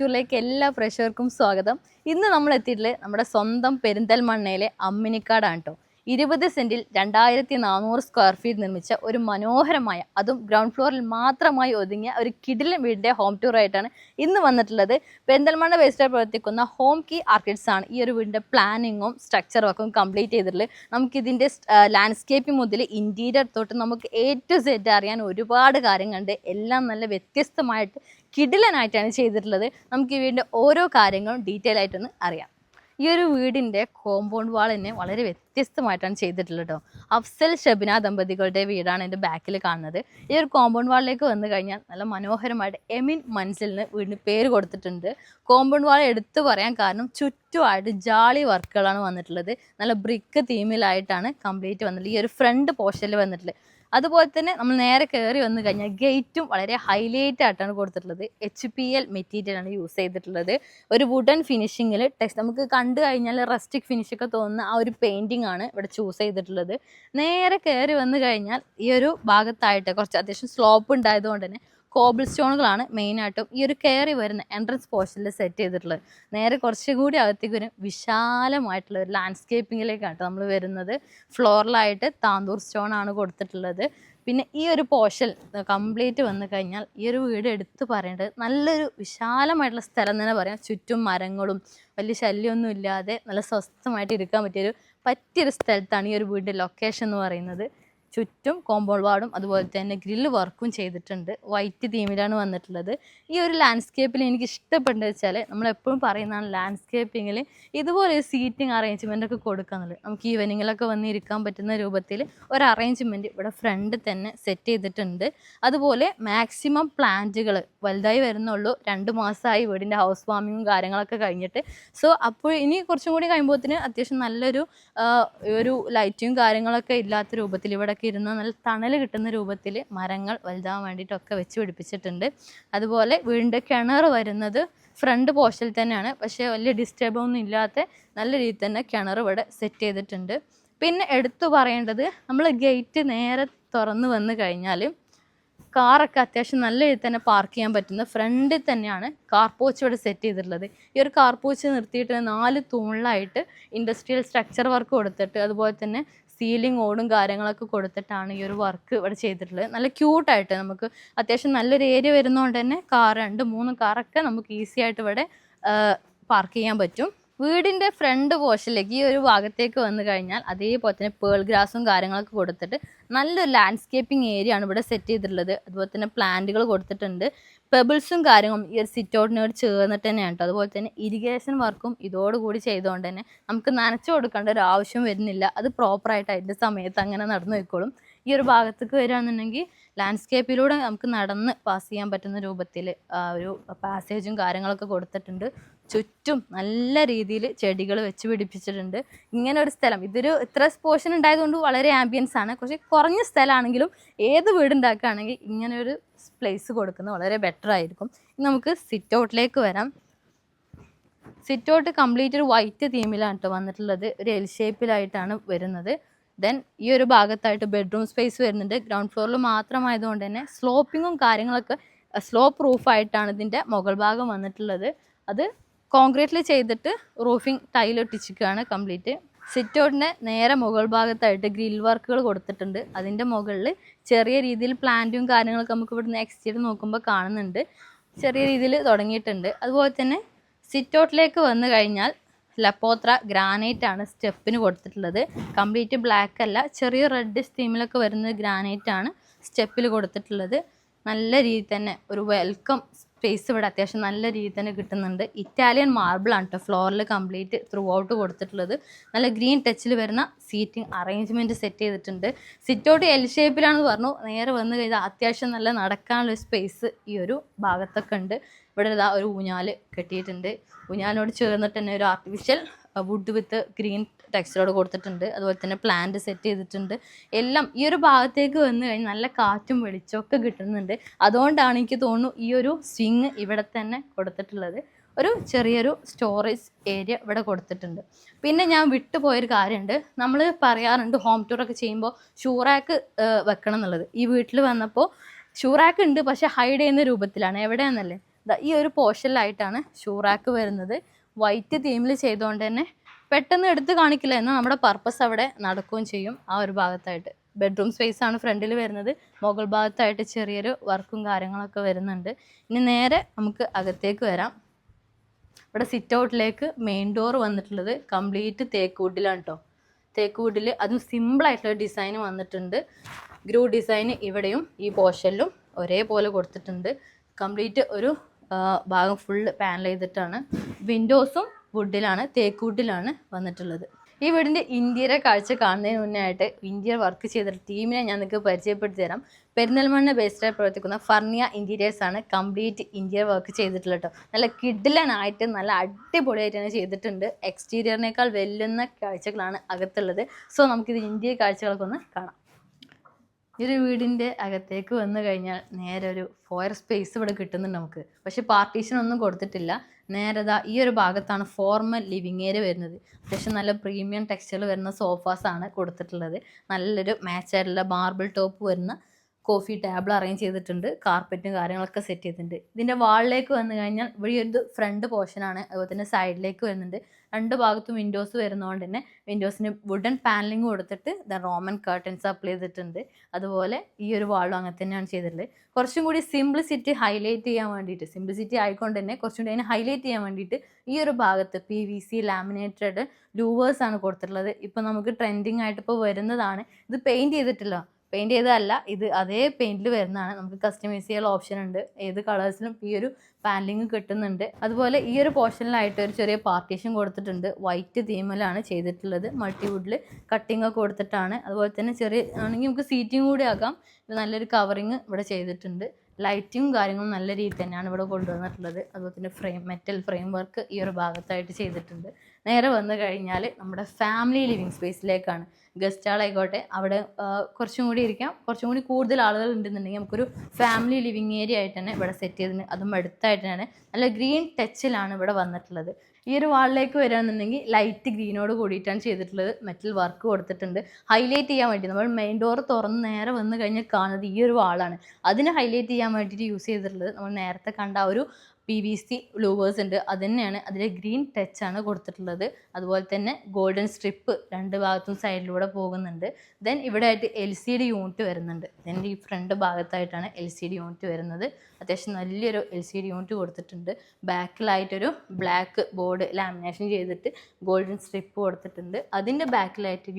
ടൂറിലേക്ക് എല്ലാ പ്രേക്ഷകർക്കും സ്വാഗതം. ഇന്ന് നമ്മൾ എത്തിയിട്ടുള്ളത് നമ്മുടെ സ്വന്തം പെരിന്തൽമണ്ണയിലെ അമ്മിനിക്കാടാണ് കേട്ടോ ഇരുപത് സെന്റിൽ രണ്ടായിരത്തി നാനൂറ് സ്ക്വയർ ഫീറ്റ് നിർമ്മിച്ച ഒരു മനോഹരമായ അതും ഗ്രൗണ്ട് ഫ്ലോറിൽ മാത്രമായി ഒതുങ്ങിയ ഒരു കിടിലൻ വീടിന്റെ ഹോം ടൂർ ആയിട്ടാണ് ഇന്ന് വന്നിട്ടുള്ളത്. പെരിന്തൽമണ്ണ ബേസ്ഡായി പ്രവർത്തിക്കുന്ന ഹോം കീ ആർക്കിഡ്സ് ആണ് ഈ ഒരു വീടിന്റെ പ്ലാനിങ്ങും സ്ട്രക്ചർ ഒക്കെ കംപ്ലീറ്റ് ചെയ്തിട്ടുള്ളത്. നമുക്കിതിന്റെ ലാൻഡ്സ്കേപ്പിംഗ് മുതൽ ഇന്റീരിയർ തൊട്ട് നമുക്ക് എ ടു സെറ്റ് അറിയാൻ ഒരുപാട് കാര്യങ്ങളുണ്ട്. എല്ലാം നല്ല വ്യത്യസ്തമായിട്ട് കിടിലനായിട്ടാണ് ചെയ്തിട്ടുള്ളത്. നമുക്ക് ഈ വീടിന്റെ ഓരോ കാര്യങ്ങളും ഡീറ്റെയിൽ ആയിട്ടൊന്ന് അറിയാം. ഈ ഒരു വീടിന്റെ കോമ്പൗണ്ട് വാൾ തന്നെ വളരെ വ്യത്യസ്തമായിട്ടാണ് ചെയ്തിട്ടുള്ളത് കേട്ടോ അഫ്സൽ ഷബിന ദമ്പതികളുടെ വീടാണ് എന്റെ ബാക്കിൽ കാണുന്നത്. ഈ ഒരു കോമ്പൗണ്ട് വാളിലേക്ക് വന്നു കഴിഞ്ഞാൽ നല്ല മനോഹരമായിട്ട് എമിൻ മൻസിലിന് വീടിന് പേര് കൊടുത്തിട്ടുണ്ട്. കോമ്പൗണ്ട് വാൾ എടുത്തു പറയാൻ കാരണം ചുറ്റുമായിട്ട് ജാളി വർക്കുകളാണ് വന്നിട്ടുള്ളത്. നല്ല ബ്രിക്ക് തീമിലായിട്ടാണ് കംപ്ലീറ്റ് വന്നിട്ടുള്ളത് ഈ ഒരു ഫ്രണ്ട് പോർഷനിൽ വന്നിട്ടുള്ളത്. അതുപോലെ തന്നെ നമ്മൾ നേരെ കയറി വന്നു കഴിഞ്ഞാൽ ഗേറ്റും വളരെ ഹൈലൈറ്റ് ആയിട്ടാണ് കൊടുത്തിട്ടുള്ളത്. എച്ച് പി എൽ മെറ്റീരിയലാണ് യൂസ് ചെയ്തിട്ടുള്ളത്. ഒരു വുഡൻ ഫിനിഷിങ്ങിൽ ടെക്സ്റ്റ് നമുക്ക് കണ്ടു കഴിഞ്ഞാൽ റസ്റ്റിക് ഫിനിഷ് ഒക്കെ തോന്നുന്ന ആ ഒരു പെയിന്റിംഗ് ആണ് ഇവിടെ ചൂസ് ചെയ്തിട്ടുള്ളത്. നേരെ കയറി വന്നു കഴിഞ്ഞാൽ ഈ ഒരു ഭാഗത്തായിട്ട് കുറച്ച് അത്യാവശ്യം സ്ലോപ്പ് ഉണ്ടായതുകൊണ്ട് തന്നെ കോബിൾ സ്റ്റോണുകളാണ് മെയിനായിട്ടും ഈ ഒരു കയറി വരുന്ന എൻട്രൻസ് പോർഷനിൽ സെറ്റ് ചെയ്തിട്ടുള്ളത്. നേരെ കുറച്ചുകൂടി അകത്തേക്ക് ഒരു വിശാലമായിട്ടുള്ള ഒരു ലാൻഡ്സ്കേപ്പിങ്ങിലേക്കാണ് നമ്മൾ വരുന്നത്. ഫ്ലോറിലായിട്ട് താന്തൂർ സ്റ്റോൺ ആണ് കൊടുത്തിട്ടുള്ളത്. പിന്നെ ഈ ഒരു പോർഷൻ കംപ്ലീറ്റ് വന്നു കഴിഞ്ഞാൽ ഈ ഒരു വീട് എടുത്തു പറയേണ്ടത് നല്ലൊരു വിശാലമായിട്ടുള്ള സ്ഥലം തന്നെ പറയാം. ചുറ്റും മരങ്ങളും വലിയ ശല്യമൊന്നും ഇല്ലാതെ നല്ല സ്വസ്ഥമായിട്ട് ഇരിക്കാൻ പറ്റിയൊരു പറ്റിയൊരു സ്ഥലത്താണ് ഈ ഒരു വീടിന്റെ ലൊക്കേഷൻ എന്ന് പറയുന്നത്. ചുറ്റും കോമ്പൗണ്ട് വാർഡും അതുപോലെ തന്നെ ഗ്രില്ല് വർക്കും ചെയ്തിട്ടുണ്ട്. വൈറ്റ് തീമിലാണ് വന്നിട്ടുള്ളത്. ഈ ഒരു ലാൻഡ്സ്കേപ്പിൽ എനിക്ക് ഇഷ്ടപ്പെട്ടത് വെച്ചാൽ നമ്മൾ എപ്പോഴും പറയുന്നതാണ് ലാൻഡ്സ്കേപ്പിങ്ങിൽ ഇതുപോലെ ഒരു സീറ്റിംഗ് അറേഞ്ച്മെന്റ് ഒക്കെ കൊടുക്കാന്നുള്ളത്. നമുക്ക് ഈവനിങ്ങിലൊക്കെ വന്ന് ഇരിക്കാൻ പറ്റുന്ന രൂപത്തിൽ ഒരു അറേഞ്ച്മെന്റ് ഇവിടെ ഫ്രണ്ട് തന്നെ സെറ്റ് ചെയ്തിട്ടുണ്ട്. അതുപോലെ മാക്സിമം പ്ലാന്റുകൾ വലുതായി വരുന്നുള്ളൂ. രണ്ട് മാസമായി വീടിന്റെ ഹൗസ് വാമിങ്ങും കാര്യങ്ങളൊക്കെ കഴിഞ്ഞിട്ട്. സോ അപ്പോൾ ഇനി കുറച്ചും കൂടി കഴിയുമ്പോഴത്തേന് അത്യാവശ്യം നല്ലൊരു ഒരു ലൈറ്റും കാര്യങ്ങളൊക്കെ ഇല്ലാത്ത രൂപത്തിൽ ഇവിടെയൊക്കെ ഇരുന്ന് നല്ല തണൽ കിട്ടുന്ന രൂപത്തിൽ മരങ്ങൾ വലുതാവാൻ വേണ്ടിയിട്ടൊക്കെ വെച്ച് പിടിപ്പിച്ചിട്ടുണ്ട്. അതുപോലെ വീടിന്റെ കിണർ വരുന്നത് ഫ്രണ്ട് പോഷൽ തന്നെയാണ്. പക്ഷേ വലിയ ഡിസ്റ്റർബ് ഒന്നും ഇല്ലാത്ത നല്ല രീതിയിൽ തന്നെ കിണർ ഇവിടെ സെറ്റ് ചെയ്തിട്ടുണ്ട്. പിന്നെ എടുത്തു പറയേണ്ടത് നമ്മൾ ഗേറ്റ് നേരെ തുറന്നു വന്നു കഴിഞ്ഞാൽ കാറൊക്കെ അത്യാവശ്യം നല്ല രീതിയിൽ തന്നെ പാർക്ക് ചെയ്യാൻ പറ്റുന്ന ഫ്രണ്ടിൽ തന്നെയാണ് കാർ ഇവിടെ സെറ്റ് ചെയ്തിട്ടുള്ളത്. ഈ ഒരു കാർ പോച്ച് നിർത്തിയിട്ട് നാല് തൂണിലായിട്ട് ഇൻഡസ്ട്രിയൽ സ്ട്രക്ചർ വർക്ക് കൊടുത്തിട്ട് അതുപോലെ തന്നെ സീലിംഗ് ഓടും കാര്യങ്ങളൊക്കെ കൊടുത്തിട്ടാണ് ഈ ഒരു വർക്ക് ഇവിടെ ചെയ്തിട്ടുള്ളത്. നല്ല ക്യൂട്ടായിട്ട് നമുക്ക് അത്യാവശ്യം നല്ലൊരു ഏരിയ വരുന്നതുകൊണ്ട് തന്നെ കാർ രണ്ട് മൂന്ന് കാറൊക്കെ നമുക്ക് ഈസി ആയിട്ട് ഇവിടെ പാർക്ക് ചെയ്യാൻ പറ്റും. വീടിന്റെ ഫ്രണ്ട് പോർഷനിലേക്ക് ഈ ഒരു ഭാഗത്തേക്ക് വന്നു കഴിഞ്ഞാൽ അതേപോലെ തന്നെ പേൾ ഗ്രാസും കാര്യങ്ങളൊക്കെ കൊടുത്തിട്ട് നല്ലൊരു ലാൻഡ്സ്കേപ്പിംഗ് ഏരിയ ആണ് ഇവിടെ സെറ്റ് ചെയ്തിട്ടുള്ളത്. അതുപോലെ തന്നെ പ്ലാന്റുകൾ കൊടുത്തിട്ടുണ്ട്. പെബിൾസും കാര്യങ്ങളും ഈ ഒരു സിറ്റ് ഔട്ടിനോട് ചേർന്നിട്ട് തന്നെയാണ് കേട്ടോ അതുപോലെ തന്നെ ഇറിഗേഷൻ വർക്കും ഇതോടുകൂടി ചെയ്തുകൊണ്ട് തന്നെ നമുക്ക് നനച്ചു കൊടുക്കേണ്ട ഒരു ആവശ്യം വരുന്നില്ല. അത് പ്രോപ്പറായിട്ട് അതിന്റെ സമയത്ത് അങ്ങനെ നടന്നു പോയിക്കോളും ഈ ഒരു ഭാഗത്തേക്ക് വരികയാണെന്നുണ്ടെങ്കിൽ ലാൻഡ്സ്കേപ്പിലൂടെ നമുക്ക് നടന്ന് പാസ് ചെയ്യാൻ പറ്റുന്ന രൂപത്തിൽ ഒരു പാസേജും കാര്യങ്ങളൊക്കെ കൊടുത്തിട്ടുണ്ട്. ചുറ്റും നല്ല രീതിയിൽ ചെടികൾ വെച്ച് പിടിപ്പിച്ചിട്ടുണ്ട്. ഇങ്ങനെ ഒരു സ്ഥലം. ഇതൊരു ഇത്ര പോർഷൻ ഉണ്ടായതുകൊണ്ട് വളരെ ആംബിയൻസ് ആണ്. കുറച്ച് കുറഞ്ഞ സ്ഥലമാണെങ്കിലും ഏത് വീടുണ്ടാക്കുകയാണെങ്കിൽ ഇങ്ങനെ ഒരു പ്ലേസ് കൊടുക്കുന്നത് വളരെ ബെറ്റർ ആയിരിക്കും. നമുക്ക് സിറ്റ് ഔട്ടിലേക്ക് വരാം. സിറ്റ് ഔട്ട് കംപ്ലീറ്റ് ഒരു വൈറ്റ് തീമിലാണ് കേട്ടോ വന്നിട്ടുള്ളത്. ഒരു എൽ ഷേപ്പിലായിട്ടാണ് വരുന്നത്. ദെൻ ഈ ഒരു ഭാഗത്തായിട്ട് ബെഡ്റൂം സ്പേസ് വരുന്നുണ്ട്. ഗ്രൗണ്ട് ഫ്ലോറിൽ മാത്രമായതുകൊണ്ട് തന്നെ സ്ലോപ്പിങ്ങും കാര്യങ്ങളൊക്കെ സ്ലോ പ്രൂഫായിട്ടാണ് ഇതിന്റെ മുകൾ ഭാഗം വന്നിട്ടുള്ളത്. അത് കോൺക്രീറ്റിൽ ചെയ്തിട്ട് റൂഫിംഗ് ടൈൽ ഒട്ടിച്ചിരിക്കുകയാണ് കംപ്ലീറ്റ്. സിറ്റ് ഔട്ടിന്റെ നേരെ മുകൾ ഭാഗത്തായിട്ട് ഗ്രിൽ വർക്കുകൾ കൊടുത്തിട്ടുണ്ട്. അതിന്റെ മുകളിൽ ചെറിയ രീതിയിൽ പ്ലാന്റും കാര്യങ്ങളൊക്കെ നമുക്ക് ഇവിടുന്ന് എക്സ്റ്റീരിയർ നോക്കുമ്പോൾ കാണുന്നുണ്ട്. ചെറിയ രീതിയിൽ തുടങ്ങിയിട്ടുണ്ട്. അതുപോലെ തന്നെ സിറ്റ് ഔട്ടിലേക്ക് വന്നു കഴിഞ്ഞാൽ ലപ്പോത്ര ഗ്രാനൈറ്റ് ആണ് സ്റ്റെപ്പിന് കൊടുത്തിട്ടുള്ളത്. കംപ്ലീറ്റ് ബ്ലാക്ക് അല്ല ചെറിയ റെഡ് തീമിലൊക്കെ വരുന്ന ഗ്രാനൈറ്റ് ആണ് സ്റ്റെപ്പിൽ കൊടുത്തിട്ടുള്ളത്. നല്ല രീതിയിൽ തന്നെ ഒരു വെൽക്കം സ്പേസ് ഇവിടെ അത്യാവശ്യം നല്ല രീതിയിൽ തന്നെ കിട്ടുന്നുണ്ട്. ഇറ്റാലിയൻ മാർബിൾ ആണ് കേട്ടോ ഫ്ലോറിൽ കംപ്ലീറ്റ് ത്രൂ ഔട്ട് കൊടുത്തിട്ടുള്ളത്. നല്ല ഗ്രീൻ ടച്ചിൽ വരുന്ന സീറ്റിംഗ് അറേഞ്ച്മെന്റ് സെറ്റ് ചെയ്തിട്ടുണ്ട്. സിറ്റ് ഔട്ട് എൽ ഷേപ്പിലാണെന്ന് പറഞ്ഞു. നേരെ വന്നു കഴിഞ്ഞാൽ അത്യാവശ്യം നല്ല നടക്കാനുള്ള സ്പേസ് ഈ ഒരു ഭാഗത്തൊക്കെ ഉണ്ട്. ഇവിടെ ഇതാ ഒരു ഊഞ്ഞാൽ കെട്ടിയിട്ടുണ്ട്. ഊഞ്ഞാലിനോട് ചേർന്നിട്ട് തന്നെ ഒരു ആർട്ടിഫിഷ്യൽ വുഡ് വിത്ത് ഗ്രീൻ ടെക്സ്റ്ററോട് കൊടുത്തിട്ടുണ്ട്. അതുപോലെ തന്നെ പ്ലാന്റ് സെറ്റ് ചെയ്തിട്ടുണ്ട്. എല്ലാം ഈ ഒരു ഭാഗത്തേക്ക് വന്നു കഴിഞ്ഞാൽ നല്ല കാറ്റും വെളിച്ചമൊക്കെ കിട്ടുന്നുണ്ട്. അതുകൊണ്ടാണ് എനിക്ക് തോന്നുന്നു ഈ ഒരു സ്വിങ് ഇവിടെ തന്നെ കൊടുത്തിട്ടുള്ളത്. ഒരു ചെറിയൊരു സ്റ്റോറേജ് ഏരിയ ഇവിടെ കൊടുത്തിട്ടുണ്ട്. പിന്നെ ഞാൻ വിട്ടുപോയൊരു കാര്യമുണ്ട്. നമ്മൾ പറയാറുണ്ട് ഹോം ടൂറൊക്കെ ചെയ്യുമ്പോൾ ഷൂറാക്ക് വെക്കണം എന്നുള്ളത്. ഈ വീട്ടിൽ വന്നപ്പോൾ ഷൂറാക്ക് ഉണ്ട് പക്ഷേ ഹൈഡ് ചെയ്യുന്ന രൂപത്തിലാണ്. എവിടെയാണെന്നല്ലേ ഈ ഒരു പോർഷനിലായിട്ടാണ് ഷൂറാക്ക് വരുന്നത്. വൈറ്റ് തീമിൽ ചെയ്തുകൊണ്ട് തന്നെ പെട്ടെന്ന് എടുത്ത് കാണിക്കില്ല എന്നാൽ നമ്മുടെ പർപ്പസ് അവിടെ നടക്കുകയും ചെയ്യും ആ ഒരു ഭാഗത്തായിട്ട്. ബെഡ്റൂം സ്പേസ് ആണ് ഫ്രണ്ടിൽ വരുന്നത്. മുകൾ ഭാഗത്തായിട്ട് ചെറിയൊരു വർക്കും കാര്യങ്ങളൊക്കെ വരുന്നുണ്ട്. ഇനി നേരെ നമുക്ക് അകത്തേക്ക് വരാം. ഇവിടെ സിറ്റ് ഔട്ടിലേക്ക് മെയിൻ ഡോർ വന്നിട്ടുള്ളത് കംപ്ലീറ്റ് തേക്ക് വുഡിലാണ് കേട്ടോ തേക്കൂട്ടിൽ അതും സിമ്പിളായിട്ടുള്ള ഡിസൈൻ വന്നിട്ടുണ്ട്. ഗ്രൂ ഡിസൈൻ ഇവിടെയും ഈ പോർഷനിലും ഒരേപോലെ കൊടുത്തിട്ടുണ്ട്. കംപ്ലീറ്റ് ഒരു ഭാഗം ഫുള്ള് പാനൽ ചെയ്തിട്ടാണ് വിൻഡോസും വുഡിലാണ് തേക്കൂട്ടിലാണ് വന്നിട്ടുള്ളത്. ഈ വീടിന്റെ ഇന്ത്യയുടെ കാഴ്ച കാണുന്നതിന് മുന്നേ ആയിട്ട് ഇന്ത്യ വർക്ക് ചെയ്ത ടീമിനെ ഞാൻ നിങ്ങൾക്ക് പരിചയപ്പെടുത്തി തരാം. പെരിന്തൽമണ്ണ ബേസ്ഡായി പ്രവർത്തിക്കുന്ന ഫർണിയ ഇന്റീരിയേഴ്സ് ആണ് കംപ്ലീറ്റ് ഇന്ത്യ വർക്ക് ചെയ്തിട്ടുള്ളത് കേട്ടോ നല്ല കിഡിലനായിട്ട് നല്ല അടിപൊളിയായിട്ട് തന്നെ ചെയ്തിട്ടുണ്ട് എക്സ്റ്റീരിയറിനേക്കാൾ വെല്ലുന്ന കാഴ്ചകളാണ് അകത്തുള്ളത്. സോ നമുക്കിത് ഇന്ത്യ കാഴ്ചകളൊക്കെ ഒന്ന് കാണാം. ഈ ഒരു വീടിന്റെ അകത്തേക്ക് വന്നു കഴിഞ്ഞാൽ നേരെ ഒരു ഫോയർ സ്പേസ് ഇവിടെ കിട്ടുന്നുണ്ട് നമുക്ക്. പക്ഷേ പാർട്ടീഷൻ ഒന്നും കൊടുത്തിട്ടില്ല. നേരെ ദാ ഈ ഒരു ഭാഗത്താണ് ഫോർമൽ ലിവിങ് ഏരിയ വരുന്നത്. അത്യാവശ്യം നല്ല പ്രീമിയം ടെക്സ്ചറിൽ വരുന്ന സോഫാസാണ് കൊടുത്തിട്ടുള്ളത്. നല്ലൊരു മാച്ചായിട്ടുള്ള മാർബിൾ ടോപ്പ് വരുന്ന കോഫി ടേബിൾ അറേഞ്ച് ചെയ്തിട്ടുണ്ട് കാർപ്പറ്റും കാര്യങ്ങളൊക്കെ സെറ്റ് ചെയ്തിട്ടുണ്ട്. ഇതിന്റെ വാളിലേക്ക് വന്നു കഴിഞ്ഞാൽ ഇവിടെ ഒരു ഫ്രണ്ട് പോർഷനാണ് അതുപോലെ തന്നെ സൈഡിലേക്ക് വരുന്നുണ്ട്. രണ്ട് ഭാഗത്തും വിൻഡോസ് വരുന്നതുകൊണ്ട് തന്നെ വിൻഡോസിന് വുഡൻ പാനലിംഗ് കൊടുത്തിട്ട് ദ റോമൻ കർട്ടൻസ് അപ്ലൈ ചെയ്തിട്ടുണ്ട്. അതുപോലെ ഈ ഒരു വാളും അങ്ങനെ തന്നെയാണ് ചെയ്തിട്ടുള്ളത്. കുറച്ചും കൂടി സിംപ്ലിസിറ്റി ഹൈലൈറ്റ് ചെയ്യാൻ വേണ്ടിയിട്ട് സിംപ്ലിസിറ്റി ആയിക്കൊണ്ട് തന്നെ കുറച്ചും കൂടി അതിനെ ഹൈലൈറ്റ് ചെയ്യാൻ വേണ്ടിയിട്ട് ഈ ഒരു ഭാഗത്ത് പി വി സി ലാമിനേറ്റഡ് ലൂവേഴ്സാണ് കൊടുത്തിട്ടുള്ളത്. ഇപ്പോൾ നമുക്ക് ട്രെൻഡിങ് ആയിട്ട് ഇപ്പോൾ വരുന്നതാണ്. ഇത് പെയിന്റ് ചെയ്തിട്ടില്ല. പെയിന്റ് ചെയ്തതല്ല ഇത് അതേ പെയിന്റിൽ വരുന്നതാണ്. നമുക്ക് കസ്റ്റമൈസ് ചെയ്യാനുള്ള ഓപ്ഷൻ ഉണ്ട്. ഏത് കളേഴ്സിലും ഈ ഒരു പാനലിങ് കിട്ടുന്നുണ്ട്. അതുപോലെ ഈ ഒരു പോർഷനിലായിട്ട് ഒരു ചെറിയ പാർട്ടീഷൻ കൊടുത്തിട്ടുണ്ട്. വൈറ്റ് തീമിലാണ് ചെയ്തിട്ടുള്ളത്. മൾട്ടിവുഡിൽ കട്ടിംഗ് ഒക്കെ കൊടുത്തിട്ടാണ്. അതുപോലെ തന്നെ ചെറിയ ആണെങ്കിൽ നമുക്ക് സീറ്റിംഗ് കൂടി ആക്കാം. നല്ലൊരു കവറിങ് ഇവിടെ ചെയ്തിട്ടുണ്ട്. ലൈറ്റും കാര്യങ്ങളും നല്ല രീതിയിൽ തന്നെയാണ് ഇവിടെ കൊണ്ടുവന്നിട്ടുള്ളത്. അതുപോലെ തന്നെ ഫ്രെയിം മെറ്റൽ ഫ്രെയിം വർക്ക് ഈ ഒരു ഭാഗത്തായിട്ട് ചെയ്തിട്ടുണ്ട്. നേരെ വന്നു കഴിഞ്ഞാൽ നമ്മുടെ ഫാമിലി ലിവിങ് സ്പേസിലേക്കാണ് ഗസ്റ്റ് ആളായിക്കോട്ടെ. അവിടെ കുറച്ചും കൂടി ഇരിക്കാം. കുറച്ചും കൂടി കൂടുതൽ ആളുകൾ ഉണ്ടെന്നുണ്ടെങ്കിൽ നമുക്കൊരു ഫാമിലി ലിവിങ് ഏരിയ ആയിട്ട് തന്നെ ഇവിടെ സെറ്റ് ചെയ്തിട്ടുണ്ട് അതും അടുത്തായിട്ട് തന്നെ നല്ല ഗ്രീൻ ടച്ചിലാണ് ഇവിടെ വന്നിട്ടുള്ളത്. ഈ ഒരു വാളിലേക്ക് വരികയാണെന്നുണ്ടെങ്കിൽ ലൈറ്റ് ഗ്രീനോട് കൂടിയിട്ടാണ് ചെയ്തിട്ടുള്ളത്. മെറ്റൽ വർക്ക് കൊടുത്തിട്ടുണ്ട്. ഹൈലൈറ്റ് ചെയ്യാൻ വേണ്ടി നമ്മൾ മെയിൻ ഡോർ തുറന്ന് നേരെ വന്നു കഴിഞ്ഞാൽ കാണുന്നത് ഈ ഒരു വാളാണ് അതിനെ ഹൈലൈറ്റ് ചെയ്യാൻ വേണ്ടിയിട്ട് യൂസ് ചെയ്തിട്ടുള്ളത് നമ്മൾ നേരത്തെ കണ്ട ആ ഒരു പി വി സി ലൂവേഴ്സ് ഉണ്ട്. അത് തന്നെയാണ് അതിൽ ഗ്രീൻ ടച്ച് ആണ് കൊടുത്തിട്ടുള്ളത്. അതുപോലെ തന്നെ ഗോൾഡൻ സ്ട്രിപ്പ് രണ്ട് ഭാഗത്തും സൈഡിലൂടെ പോകുന്നുണ്ട്. ദെൻ ഇവിടെ ആയിട്ട് എൽ സി ഡി യൂണിറ്റ് വരുന്നുണ്ട്. ദെൻ ഈ ഫ്രണ്ട് ഭാഗത്തായിട്ടാണ് എൽ സി ഡി യൂണിറ്റ് വരുന്നത്. അത്യാവശ്യം നല്ലൊരു എൽ സി ഡി യൂണിറ്റ് കൊടുത്തിട്ടുണ്ട്. ബാക്കിലായിട്ടൊരു ബ്ലാക്ക് ബോർഡ് ലാമിനേഷൻ ചെയ്തിട്ട് ഗോൾഡൻ സ്ട്രിപ്പ് കൊടുത്തിട്ടുണ്ട്. അതിന്റെ ബാക്കിലായിട്ട്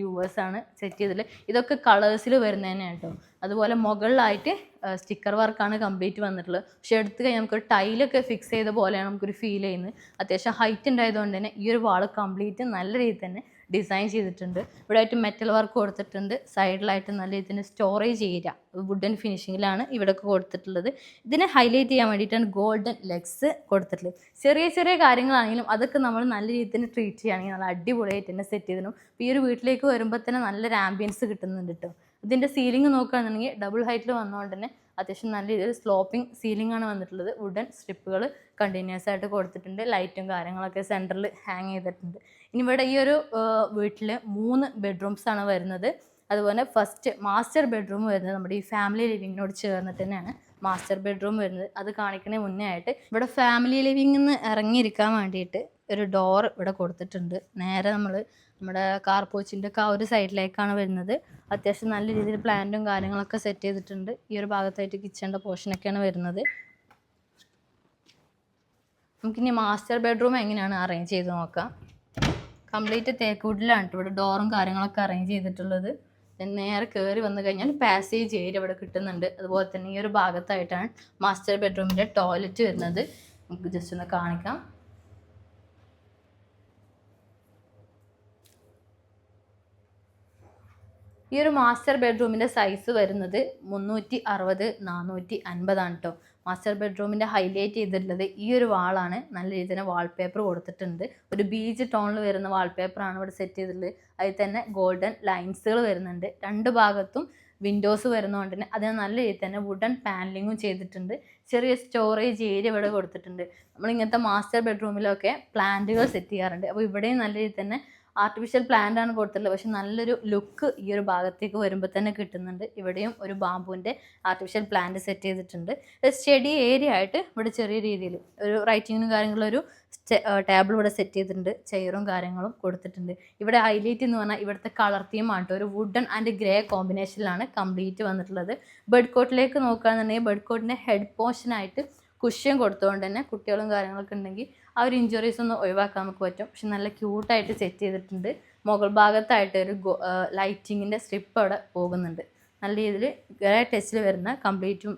ആണ് സെറ്റ് ചെയ്തിട്ടുള്ളത്. ഇതൊക്കെ കളേഴ്സിൽ വരുന്നതന്നെയാണ് കേട്ടോ. അതുപോലെ മുകളിലായിട്ട് സ്റ്റിക്കർ വർക്കാണ് കംപ്ലീറ്റ് വന്നിട്ടുള്ളത്. പക്ഷെ എടുത്ത് കഴിഞ്ഞാൽ നമുക്കൊരു ടൈലൊക്കെ ഫിക്സ് ചെയ്ത പോലെയാണ് നമുക്കൊരു ഫീൽ ചെയ്യുന്നത്. അത്യാവശ്യം ഹൈറ്റ് ഉണ്ടായതുകൊണ്ട് തന്നെ ഈ ഒരു വാൾ കംപ്ലീറ്റ് നല്ല രീതിയിൽ തന്നെ ഡിസൈൻ ചെയ്തിട്ടുണ്ട്. ഇവിടെ ആയിട്ട് മെറ്റൽ വർക്ക് കൊടുത്തിട്ടുണ്ട്. സൈഡിലായിട്ട് നല്ല ഇതിന് സ്റ്റോറേജ് ഏരിയ വുഡൻ ഫിനിഷിങ്ങിലാണ് ഇവിടെയൊക്കെ കൊടുത്തിട്ടുള്ളത്. ഇതിനെ ഹൈലൈറ്റ് ചെയ്യാൻ വേണ്ടിയിട്ടാണ് ഗോൾഡൻ ലെഗ്സ് കൊടുത്തിട്ടുള്ളത്. ചെറിയ ചെറിയ കാര്യങ്ങളാണെങ്കിലും അതൊക്കെ നമ്മൾ നല്ല രീതിയിൽ തന്നെ ട്രീറ്റ് ചെയ്യുകയാണെങ്കിൽ നല്ല അടിപൊളിയായിട്ട് തന്നെ സെറ്റ് ചെയ്തിടും. ഈ ഒരു വീട്ടിലേക്ക് വരുമ്പോൾ തന്നെ നല്ലൊരു ആംബിയൻസ് കിട്ടുന്നുണ്ട് കേട്ടോ ഇതിന്റെ സീലിംഗ് നോക്കുകയാണെന്നുണ്ടെങ്കിൽ ഡബിൾ ഹൈറ്റിൽ വന്നതുകൊണ്ട് തന്നെ അത്യാവശ്യം നല്ല രീതിയിൽ സ്ലോപ്പിംഗ് സീലിംഗ് ആണ് വന്നിട്ടുള്ളത്. വുഡൻ സ്ട്രിപ്പുകൾ കണ്ടിന്യൂസ് ആയിട്ട് കൊടുത്തിട്ടുണ്ട്. ലൈറ്റും കാര്യങ്ങളൊക്കെ സെന്ററിൽ ഹാങ് ചെയ്തിട്ടുണ്ട്. ഇനി ഇവിടെ ഈ ഒരു വീട്ടിൽ മൂന്ന് ബെഡ്റൂംസ് ആണ് വരുന്നത്. അതുപോലെ ഫസ്റ്റ് മാസ്റ്റർ ബെഡ്റൂം വരുന്നത് നമ്മുടെ ഈ ഫാമിലി ലിവിങ്ങിനോട് ചേർന്നിട്ട് തന്നെയാണ് മാസ്റ്റർ ബെഡ്റൂം വരുന്നത്. അത് കാണിക്കുന്ന മുന്നേ ആയിട്ട് ഇവിടെ ഫാമിലി ലിവിങ്ങിൽ നിന്ന് ഇറങ്ങിയിരിക്കാൻ വേണ്ടിയിട്ട് ഒരു ഡോർ ഇവിടെ കൊടുത്തിട്ടുണ്ട്. നേരെ നമ്മൾ നമ്മുടെ കാർ പോച്ചിന്റെ ഒക്കെ ആ ഒരു സൈഡിലേക്കാണ് വരുന്നത്. അത്യാവശ്യം നല്ല രീതിയിൽ പ്ലാന്റും കാര്യങ്ങളൊക്കെ സെറ്റ് ചെയ്തിട്ടുണ്ട്. ഈ ഒരു ഭാഗത്തായിട്ട് കിച്ചണിന്റെ പോർഷനൊക്കെയാണ് വരുന്നത്. നമുക്കിനി മാസ്റ്റർ ബെഡ്റൂം എങ്ങനെയാണ് അറേഞ്ച് ചെയ്ത് നോക്കാം. കംപ്ലീറ്റ് തേക്കൂട്ടിലാണ് ട്ടോ ഇവിടെ ഡോറും കാര്യങ്ങളൊക്കെ അറേഞ്ച് ചെയ്തിട്ടുള്ളത്. നേരെ കയറി വന്നു കഴിഞ്ഞാൽ പാസേജ് ഏരിയ ഇവിടെ കിട്ടുന്നുണ്ട്. അതുപോലെ തന്നെ ഈ ഒരു ഭാഗത്തായിട്ടാണ് മാസ്റ്റർ ബെഡ്റൂമിന്റെ ടോയ്ലറ്റ് വരുന്നത്. നമുക്ക് ജസ്റ്റ് ഒന്ന് കാണിക്കാം. ഈ ഒരു മാസ്റ്റർ ബെഡ്റൂമിന്റെ സൈസ് വരുന്നത് മുന്നൂറ്റി അറുപത് നാനൂറ്റി അൻപതാണ് കേട്ടോ മാസ്റ്റർ ബെഡ്റൂമിന്റെ ഹൈലൈറ്റ് ചെയ്തിട്ടുള്ളത് ഈ ഒരു വാളാണ് നല്ല രീതിയിൽ വാൾപേപ്പർ കൊടുത്തിട്ടുണ്ട്. ഒരു ബീച്ച് ടോണിൽ വരുന്ന വാൾപേപ്പറാണ് ഇവിടെ സെറ്റ് ചെയ്തിട്ടുള്ളത്. അതിൽ തന്നെ ഗോൾഡൻ ലൈൻസുകൾ വരുന്നുണ്ട്. രണ്ട് ഭാഗത്തും വിൻഡോസ് വരുന്നതുകൊണ്ട് തന്നെ അതിന് നല്ല രീതിയിൽ തന്നെ വുഡൻ പാനലിങ്ങും ചെയ്തിട്ടുണ്ട്. ചെറിയ സ്റ്റോറേജ് ഏരിയ ഇവിടെ കൊടുത്തിട്ടുണ്ട്. നമ്മൾ ഇങ്ങനത്തെ മാസ്റ്റർ ബെഡ്റൂമിലൊക്കെ പ്ലാന്റുകൾ സെറ്റ് ചെയ്യാറുണ്ട്. അപ്പോൾ ഇവിടെയും നല്ല രീതിയിൽ തന്നെ ആർട്ടിഫിഷ്യൽ പ്ലാന്റ് ആണ് കൊടുത്തിട്ടുള്ളത്. പക്ഷെ നല്ലൊരു ലുക്ക് ഈ ഒരു ഭാഗത്തേക്ക് വരുമ്പോൾ തന്നെ കിട്ടുന്നുണ്ട്. ഇവിടെയും ഒരു ബാമ്പുവിന്റെ ആർട്ടിഫിഷ്യൽ പ്ലാന്റ് സെറ്റ് ചെയ്തിട്ടുണ്ട്. സ്റ്റഡി ഏരിയ ആയിട്ട് ഇവിടെ ചെറിയ രീതിയിൽ ഒരു റൈറ്റിങ്ങിനും കാര്യങ്ങളും ഒരു ടേബിൾ ഇവിടെ സെറ്റ് ചെയ്തിട്ടുണ്ട്. ചെയറും കാര്യങ്ങളും കൊടുത്തിട്ടുണ്ട്. ഇവിടെ ഹൈലൈറ്റ് എന്ന് പറഞ്ഞാൽ ഇവിടുത്തെ കളർ തീമാണ് കേട്ടോ ഒരു വുഡൻ ആൻഡ് ഗ്രേ കോമ്പിനേഷനിലാണ് കംപ്ലീറ്റ് വന്നിട്ടുള്ളത്. ബെഡ് കോട്ടിലേക്ക് നോക്കുകയാണെന്നുണ്ടെങ്കിൽ ബെഡ് കോട്ടിന്റെ ഹെഡ് പോർഷനായിട്ട് കുഷ്യൻ കൊടുത്തുകൊണ്ട് തന്നെ കുട്ടികളും കാര്യങ്ങളൊക്കെ ഉണ്ടെങ്കിൽ ആ ഒരു ഇഞ്ചുറീസ് ഒന്ന് ഒഴിവാക്കാൻ നമുക്ക് പറ്റും. പക്ഷെ നല്ല ക്യൂട്ടായിട്ട് സെറ്റ് ചെയ്തിട്ടുണ്ട്. മുകൾ ഭാഗത്തായിട്ട് ഒരു ലൈറ്റിങ്ങിന്റെ സ്ട്രിപ്പ് അവിടെ പോകുന്നുണ്ട്. നല്ല രീതിയിൽ ഗ്രേ ടച്ചിൽ വരുന്ന കംപ്ലീറ്റും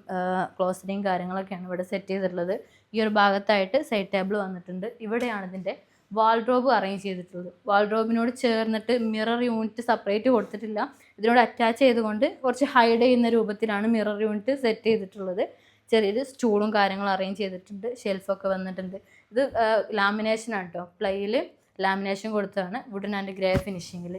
ക്ലോസറിയും കാര്യങ്ങളൊക്കെയാണ് ഇവിടെ സെറ്റ് ചെയ്തിട്ടുള്ളത്. ഈ ഒരു ഭാഗത്തായിട്ട് സൈഡ് ടേബിൾ വന്നിട്ടുണ്ട്. ഇവിടെയാണ് ഇതിന്റെ വാൾഡ്രോബ് അറേഞ്ച് ചെയ്തിട്ടുള്ളത്. വാൾഡ്രോബിനോട് ചേർന്നിട്ട് മിറർ യൂണിറ്റ് സെപ്പറേറ്റ് കൊടുത്തിട്ടില്ല. ഇതിനോട് അറ്റാച്ച് ചെയ്തുകൊണ്ട് കുറച്ച് ഹൈഡ് ചെയ്യുന്ന രൂപത്തിലാണ് മിറർ യൂണിറ്റ് സെറ്റ് ചെയ്തിട്ടുള്ളത്. ചെറിയൊരു സ്റ്റൂളും കാര്യങ്ങളും അറേഞ്ച് ചെയ്തിട്ടുണ്ട്. ഷെൽഫൊക്കെ വന്നിട്ടുണ്ട്. ഇത് ലാമിനേഷൻ ആണ് കേട്ടോ പ്ലൈയിൽ ലാമിനേഷൻ കൊടുത്തതാണ്. വുഡൻ ആൻഡ് ഗ്രേ ഫിനിഷിങ്ങിൽ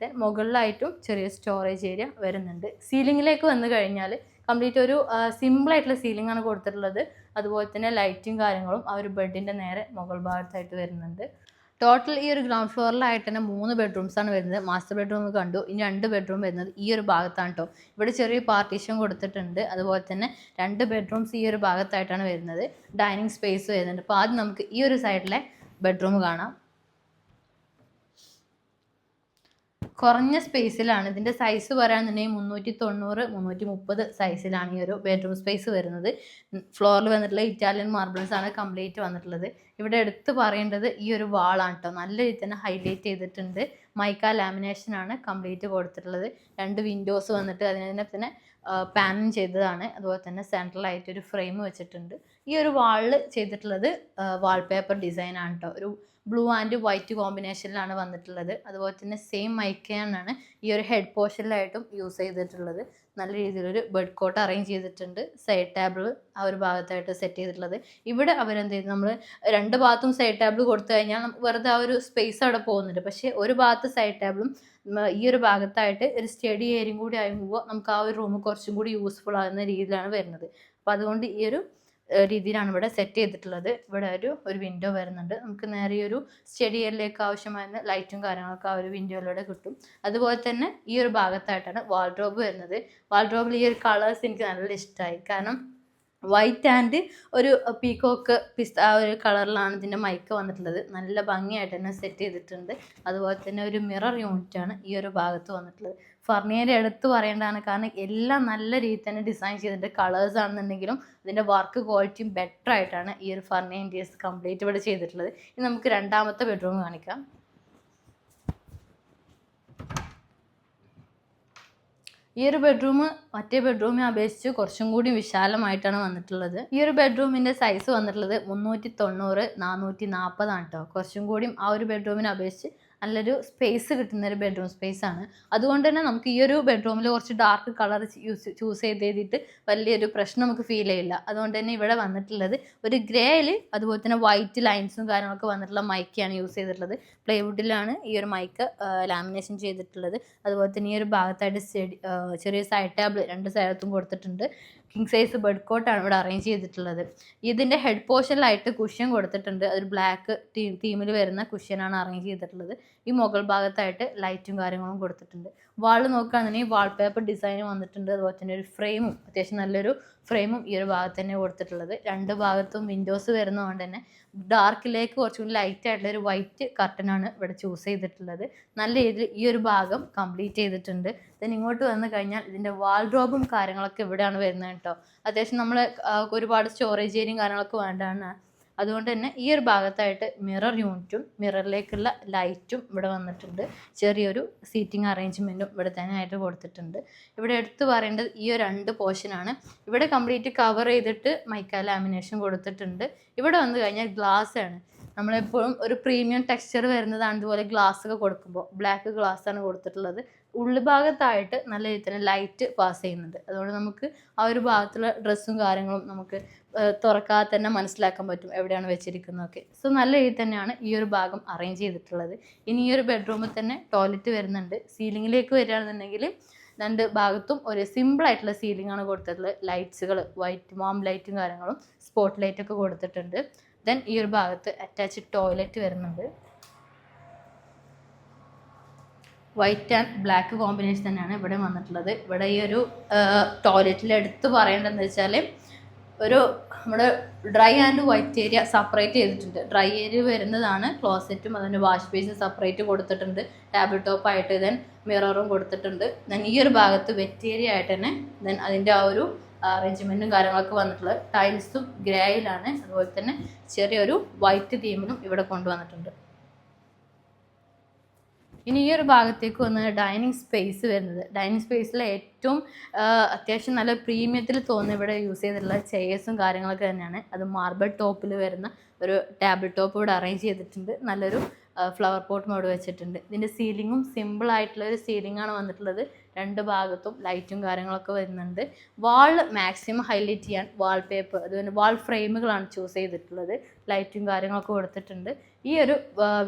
ദെൻ മുകളിലായിട്ടും ചെറിയ സ്റ്റോറേജ് ഏരിയ വരുന്നുണ്ട്. സീലിങ്ങിലേക്ക് വന്നു കഴിഞ്ഞാൽ കംപ്ലീറ്റ് ഒരു സിമ്പിൾ ആയിട്ടുള്ള സീലിംഗ് ആണ് കൊടുത്തിട്ടുള്ളത്. അതുപോലെ തന്നെ ലൈറ്റും കാര്യങ്ങളും ആ ഒരു ബെഡിന്റെ നേരെ മുകൾ ഭാഗത്തായിട്ട് വരുന്നുണ്ട്. ടോട്ടൽ ഈ ഒരു ഗ്രൗണ്ട് ഫ്ലോറിലായിട്ട് തന്നെ മൂന്ന് ബെഡ്റൂംസ് ആണ് വരുന്നത്. മാസ്റ്റർ ബെഡ്റൂം കണ്ടു. ഇനി രണ്ട് ബെഡ്റൂം വരുന്നത് ഈ ഒരു ഭാഗത്താണ് കേട്ടോ ഇവിടെ ചെറിയ പാർട്ടീഷൻ കൊടുത്തിട്ടുണ്ട്. അതുപോലെ തന്നെ രണ്ട് ബെഡ്റൂംസ് ഈ ഒരു ഭാഗത്തായിട്ടാണ് വരുന്നത്. ഡൈനിങ് സ്പേസ് വരുന്നുണ്ട്. അപ്പോൾ ആദ്യം നമുക്ക് ഈ ഒരു സൈഡിലെ ബെഡ്റൂം കാണാം. കുറഞ്ഞ സ്പേസിലാണ് ഇതിന്റെ സൈസ് പറയുകയാണെന്നുണ്ടെങ്കിൽ മുന്നൂറ്റി തൊണ്ണൂറ് മുന്നൂറ്റി മുപ്പത് സൈസിലാണ് ഈ ഒരു ബെഡ്റൂം സ്പേസ് വരുന്നത്. ഫ്ലോറിൽ വന്നിട്ടുള്ള ഇറ്റാലിയൻ മാർബിൾസ് ആണ് കംപ്ലീറ്റ് വന്നിട്ടുള്ളത്. ഇവിടെ എടുത്ത് പറയേണ്ടത് ഈ ഒരു വാളാണ് കേട്ടോ നല്ല രീതിയിൽ തന്നെ ഹൈലൈറ്റ് ചെയ്തിട്ടുണ്ട്. മൈക്ക ലാമിനേഷൻ ആണ് കംപ്ലീറ്റ് കൊടുത്തിട്ടുള്ളത്. രണ്ട് വിൻഡോസ് വന്നിട്ട് അതിനെ തന്നെ പാനും ചെയ്തതാണ്. അതുപോലെ തന്നെ സെൻട്രലായിട്ട് ഒരു ഫ്രെയിം വെച്ചിട്ടുണ്ട്. ഈ ഒരു വാളിൽ ചെയ്തിട്ടുള്ളത് വാൾപേപ്പർ ഡിസൈൻ ആണ് കേട്ടോ ഒരു ബ്ലൂ ആൻഡ് വൈറ്റ് കോമ്പിനേഷനിലാണ് വന്നിട്ടുള്ളത്. അതുപോലെ തന്നെ സെയിം മൈക്കയാണ് ഈ ഒരു ഹെഡ് പോർഷനിലായിട്ടും യൂസ് ചെയ്തിട്ടുള്ളത്. നല്ല രീതിയിലൊരു ബെഡ് കോട്ട് അറേഞ്ച് ചെയ്തിട്ടുണ്ട്. സൈഡ് ടേബിൾ ആ ഒരു ഭാഗത്തായിട്ട് സെറ്റ് ചെയ്തിട്ടുള്ളത്. ഇവിടെ അവരെന്ത് ചെയ്തു? നമ്മൾ രണ്ട് ഭാഗത്തും സൈഡ് ടേബിൾ കൊടുത്തു കഴിഞ്ഞാൽ വെറുതെ ആ ഒരു സ്പേസ് അവിടെ പോകുന്നുണ്ട്. പക്ഷേ ഒരു ഭാഗത്ത് സൈഡ് ടേബിളും ഈ ഒരു ഭാഗത്തായിട്ട് ഒരു സ്റ്റഡി ഏരിയയും കൂടി ആകുമ്പോൾ നമുക്ക് ആ ഒരു റൂം കുറച്ചും കൂടി യൂസ്ഫുൾ ആകുന്ന രീതിയിലാണ് വരുന്നത്. അപ്പോൾ അതുകൊണ്ട് ഈ ഒരു രീതിയിലാണ് ഇവിടെ സെറ്റ് ചെയ്തിട്ടുള്ളത്. ഇവിടെ ഒരു ഒരു വിൻഡോ വരുന്നുണ്ട്. നമുക്ക് നേരെ ഒരു സ്റ്റഡി ഏരിയയിലേക്ക് ആവശ്യമായ ലൈറ്റും കാര്യങ്ങളൊക്കെ ആ ഒരു വിൻഡോയിലൂടെ കിട്ടും. അതുപോലെ തന്നെ ഈ ഒരു ഭാഗത്തായിട്ടാണ് വാൾഡ്രോബ് വരുന്നത്. വാൾഡ്രോബിൽ ഈ ഒരു കളേഴ്സ് എനിക്ക് നല്ല ഇഷ്ടമായി. കാരണം വൈറ്റ് ആൻഡ് ഒരു പീക്കോക്ക് പിസ്ത ആ ഒരു കളറിലാണ് ഇതിന്റെ മൈക്ക് വന്നിട്ടുള്ളത്. നല്ല ഭംഗിയായിട്ട് തന്നെ സെറ്റ് ചെയ്തിട്ടുണ്ട്. അതുപോലെ തന്നെ ഒരു മിറർ യൂണിറ്റാണ് ഈ ഒരു ഭാഗത്ത് വന്നിട്ടുള്ളത്. ഫർണിയർ എടുത്തു പറയേണ്ടതാണ്. കാരണം എല്ലാം നല്ല രീതിയിൽ തന്നെ ഡിസൈൻ ചെയ്തിട്ടുണ്ട്. കളേഴ്സ് ആണെന്നുണ്ടെങ്കിലും ഇതിന്റെ വർക്ക് ക്വാളിറ്റിയും ബെറ്റർ ആയിട്ടാണ് ഈ ഒരു ഫർണിയർ ഇന്റീരിയേഴ്സ് കംപ്ലീറ്റ് ഇവിടെ ചെയ്തിട്ടുള്ളത്. ഇനി നമുക്ക് രണ്ടാമത്തെ ബെഡ്റൂം കാണിക്കാം. ഈ ഒരു ബെഡ്റൂം മറ്റേ ബെഡ്റൂമിനെ അപേക്ഷിച്ച് കുറച്ചും കൂടി വിശാലമായിട്ടാണ് വന്നിട്ടുള്ളത്. ഈ ഒരു ബെഡ്റൂമിന്റെ സൈസ് വന്നിട്ടുള്ളത് മുന്നൂറ്റി തൊണ്ണൂറ് നാനൂറ്റി നാൽപ്പതാണ് കേട്ടോ കുറച്ചും കൂടിയും ആ ഒരു ബെഡ്റൂമിനെ അപേക്ഷിച്ച് നല്ലൊരു സ്പേസ് കിട്ടുന്ന ഒരു ബെഡ്റൂം സ്പേസ് ആണ്. അതുകൊണ്ട് തന്നെ നമുക്ക് ഈ ഒരു ബെഡ്റൂമിൽ കുറച്ച് ഡാർക്ക് കളർ യൂസ് ചൂസ് ചെയ്ത് ചെയ്തിട്ട് വലിയൊരു പ്രശ്നം നമുക്ക് ഫീൽ ചെയ്യില്ല. അതുകൊണ്ട് തന്നെ ഇവിടെ വന്നിട്ടുള്ളത് ഒരു ഗ്രേയിൽ അതുപോലെ തന്നെ വൈറ്റ് ലൈൻസും കാര്യങ്ങളൊക്കെ വന്നിട്ടുള്ള മൈക്കാണ് യൂസ് ചെയ്തിട്ടുള്ളത്. പ്ലൈവുഡിലാണ് ഈ ഒരു മൈക്ക് ലാമിനേഷൻ ചെയ്തിട്ടുള്ളത്. അതുപോലെ തന്നെ ഈ ഒരു ഭാഗത്തായിട്ട് ചെറിയ സൈഡ് ടേബിൾ രണ്ട് സൈഡത്തും കൊടുത്തിട്ടുണ്ട്. കിങ് സൈസ് ബെഡ് കോട്ടാണ് ഇവിടെ അറേഞ്ച് ചെയ്തിട്ടുള്ളത്. ഇതിന്റെ ഹെഡ് പോർഷനിലായിട്ട് കുഷ്യൻ കൊടുത്തിട്ടുണ്ട്. അതൊരു ബ്ലാക്ക് തീമിൽ വരുന്ന കുഷ്യനാണ് അറേഞ്ച് ചെയ്തിട്ടുള്ളത്. ഈ മുകൾ ഭാഗത്തായിട്ട് ലൈറ്റും കാര്യങ്ങളും കൊടുത്തിട്ടുണ്ട്. വാൾ നോക്കുകയാണെന്നുണ്ടെങ്കിൽ വാൾപേപ്പർ ഡിസൈൻ വന്നിട്ടുണ്ട്. അതുപോലെ തന്നെ ഒരു ഫ്രെയിമും അത്യാവശ്യം നല്ലൊരു ഫ്രെയിമും ഈ ഒരു ഭാഗത്ത് തന്നെ കൊടുത്തിട്ടുള്ളത്. രണ്ട് ഭാഗത്തും വിൻഡോസ് വരുന്നതുകൊണ്ട് തന്നെ ഡാർക്കിലേക്ക് കുറച്ചും കൂടി ലൈറ്റ് ആയിട്ടുള്ള ഒരു വൈറ്റ് കർട്ടനാണ് ഇവിടെ ചൂസ് ചെയ്തിട്ടുള്ളത്. നല്ല രീതിയിൽ ഈ ഒരു ഭാഗം കംപ്ലീറ്റ് ചെയ്തിട്ടുണ്ട്. ദെൻ ഇങ്ങോട്ട് വന്നു കഴിഞ്ഞാൽ ഇതിന്റെ വാൾഡ്രോബും കാര്യങ്ങളൊക്കെ ഇവിടെയാണ് വരുന്നത് കേട്ടോ. അത്യാവശ്യം നമ്മൾ ഒരുപാട് സ്റ്റോറേജ് ഏരിയയും കാര്യങ്ങളൊക്കെ വേണ്ടതാണ്. അതുകൊണ്ട് തന്നെ ഈ ഒരു ഭാഗത്തായിട്ട് മിറർ യൂണിറ്റും മിററിലേക്കുള്ള ലൈറ്റും ഇവിടെ വന്നിട്ടുണ്ട്. ചെറിയൊരു സീറ്റിംഗ് അറേഞ്ച്മെന്റും ഇവിടെ തന്നെ ആയിട്ട് കൊടുത്തിട്ടുണ്ട്. ഇവിടെ എടുത്തു പറയേണ്ടത് ഈ ഒരു രണ്ട് പോർഷനാണ് ഇവിടെ കംപ്ലീറ്റ് കവർ ചെയ്തിട്ട് മൈക്ക ലാമിനേഷൻ കൊടുത്തിട്ടുണ്ട്. ഇവിടെ വന്നു കഴിഞ്ഞാൽ ഗ്ലാസ് ആണ്. നമ്മളെപ്പോഴും ഒരു പ്രീമിയം ടെക്സ്ചർ വരുന്നതാണ് ഇതുപോലെ ഗ്ലാസ് ഒക്കെ കൊടുക്കുമ്പോൾ ബ്ലാക്ക് ഗ്ലാസ് ആണ് കൊടുത്തിട്ടുള്ളത്. ഉള്ളുഭാഗത്തായിട്ട് നല്ല രീതിയിൽ തന്നെ ലൈറ്റ് പാസ് ചെയ്യുന്നുണ്ട്. അതുകൊണ്ട് നമുക്ക് ആ ഒരു ഭാഗത്തുള്ള ഡ്രസ്സും കാര്യങ്ങളും നമുക്ക് തുറക്കാതെ തന്നെ മനസ്സിലാക്കാൻ പറ്റും എവിടെയാണ് വെച്ചിരിക്കുന്നതൊക്കെ. സോ നല്ല രീതിയിൽ തന്നെയാണ് ഈ ഒരു ഭാഗം അറേഞ്ച് ചെയ്തിട്ടുള്ളത്. ഇനി ഈ ഒരു ബെഡ്റൂമിൽ തന്നെ ടോയ്ലറ്റ് വരുന്നുണ്ട്. സീലിങ്ങിലേക്ക് വരികയാണെന്നുണ്ടെങ്കിൽ രണ്ട് ഭാഗത്തും ഒരു സിമ്പിൾ ആയിട്ടുള്ള സീലിംഗ് ആണ് കൊടുത്തിട്ടുള്ളത്. ലൈറ്റ്സുകൾ വൈറ്റ് മോം ലൈറ്റും കാര്യങ്ങളും സ്പോട്ട് ലൈറ്റൊക്കെ കൊടുത്തിട്ടുണ്ട്. ദെൻ ഈ ഒരു ഭാഗത്ത് അറ്റാച്ച്ഡ് ടോയ്ലറ്റ് വരുന്നുണ്ട്. വൈറ്റ് ആൻഡ് ബ്ലാക്ക് കോമ്പിനേഷൻ തന്നെയാണ് ഇവിടെ വന്നിട്ടുള്ളത്. ഇവിടെ ഈ ഒരു ടോയ്ലറ്റിൽ എടുത്ത് പറയേണ്ടതെന്ന് വെച്ചാൽ ഒരു നമ്മുടെ dry and wet area separate ചെയ്തിട്ടുണ്ട്. ഡ്രൈ ഏരിയ വരുന്നതാണ് ക്ലോസറ്റും അതിന് വാഷ് ബേസും സെപ്പറേറ്റ് കൊടുത്തിട്ടുണ്ട്. ടേബിൾ ടോപ്പ് ആയിട്ട് ദെൻ മിററും കൊടുത്തിട്ടുണ്ട്. ദെൻ ഈ ഒരു ഭാഗത്ത് വെറ്റ് ഏരിയ ആയിട്ട് തന്നെ ദെൻ അതിന്റെ ആ ഒരു അറേഞ്ച്മെന്റും കാര്യങ്ങളൊക്കെ വന്നിട്ടുള്ളത്. ടൈൽസും ഗ്രേയിലാണ് അതുപോലെ തന്നെ ചെറിയൊരു വൈറ്റ് തീമിലും ഇവിടെ കൊണ്ടുവന്നിട്ടുണ്ട്. ഇനി ഈ ഒരു ഭാഗത്തേക്ക് വന്ന് ഡൈനിങ് സ്പേസ് വരുന്നത്. ഡൈനിങ് സ്പേസിലെ ഏറ്റവും അത്യാവശ്യം നല്ല പ്രീമിയത്തിൽ തോന്നുന്ന ഇവിടെ യൂസ് ചെയ്തിട്ടുള്ള ചെയേഴ്സും കാര്യങ്ങളൊക്കെ തന്നെയാണ്. അത് മാർബിൾ ടോപ്പിൽ വരുന്ന ഒരു ടേബിൾ ടോപ്പ് ഇവിടെ അറേഞ്ച് ചെയ്തിട്ടുണ്ട്. നല്ലൊരു ഫ്ലവർ പോട്ട് മോഡ് വെച്ചിട്ടുണ്ട്. ഇതിന്റെ സീലിങ്ങും സിമ്പിൾ ആയിട്ടുള്ള ഒരു സീലിംഗ് ആണ് വന്നിട്ടുള്ളത്. രണ്ട് ഭാഗത്തും ലൈറ്റും കാര്യങ്ങളൊക്കെ വരുന്നുണ്ട്. വാൾ മാക്സിമം ഹൈലൈറ്റ് ചെയ്യാൻ വാൾ പേപ്പർ അതുപോലെ വാൾ ഫ്രെയിമുകളാണ് ചൂസ് ചെയ്തിട്ടുള്ളത്. ലൈറ്റും കാര്യങ്ങളൊക്കെ കൊടുത്തിട്ടുണ്ട്. ഈ ഒരു